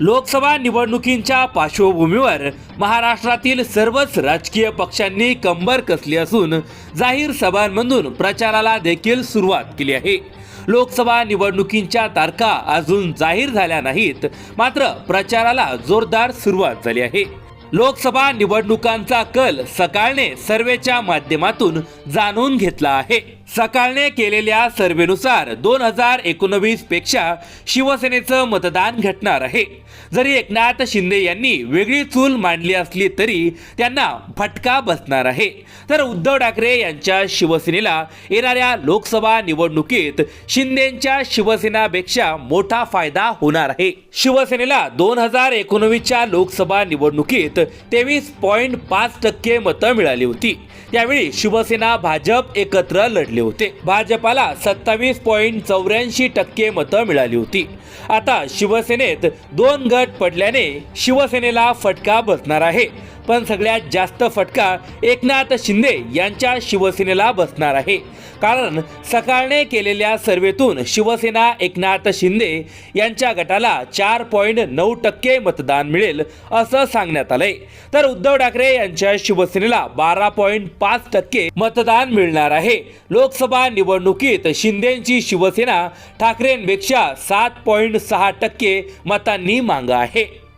लोकसभा निवडणुकींच्या पार्श्वभूमीवर महाराष्ट्रातील सर्वच राजकीय पक्षांनी कंबर कसली असून जाहीर सभांमधून प्रचाराला देखील सुरुवात केली आहे. लोकसभा निवडणुकींच्या तारखा अजून जाहीर झाल्या नाहीत मात्र प्रचाराला जोरदार सुरुवात झाली आहे. लोकसभा निवडणुकांचा कल सकाळने सर्वेच्या माध्यमातून जाणून घेतला आहे. सकाळने केलेल्या सर्वेनुसार दोन हजार एकोणवीसपेक्षा शिवसेनेचं मतदान घटणार आहे. जरी एकनाथ शिंदे यांनी वेगळी चूल मांडली असली तरी त्यांना फटका बसणार आहे. तर उद्धव ठाकरे यांच्या शिवसेनेला येणाऱ्या लोकसभा निवडणुकीत शिंदेच्या शिवसेनापेक्षा मोठा फायदा होणार आहे. शिवसेनेला दोन हजार एकोणवीसच्या लोकसभा निवडणुकीत तेवीस पॉईंट पाच टक्के मतं मिळाली होती. त्यावेळी शिवसेना भाजप एकत्र लढली. होते. भाजपाला सत्तावीस पॉईंट चौऱ्याऐंशी टक्के मतं मिळाली होती. आता शिवसेनेत दोन गट पडल्याने शिवसेनेला फटका बसणार आहे. पण सगळ्यात जास्त फटका एकनाथ शिंदे यांच्या शिवसेनेला बसणार आहे. कारण सकाळने केलेल्या सर्वेतून शिवसेना एकनाथ शिंदे यांच्या गटाला चार पॉईंट नऊ टक्के मतदान मिळेल असं सांगण्यात आलंय. तर उद्धव ठाकरे यांच्या शिवसेनेला बारा पॉईंट पाच टक्के मतदान मिळणार आहे. लोकसभा निवडणुकीत शिंदेची शिवसेना ठाकरेंपेक्षा सात पॉईंट सहा टक्के मतांनी मांग आहे.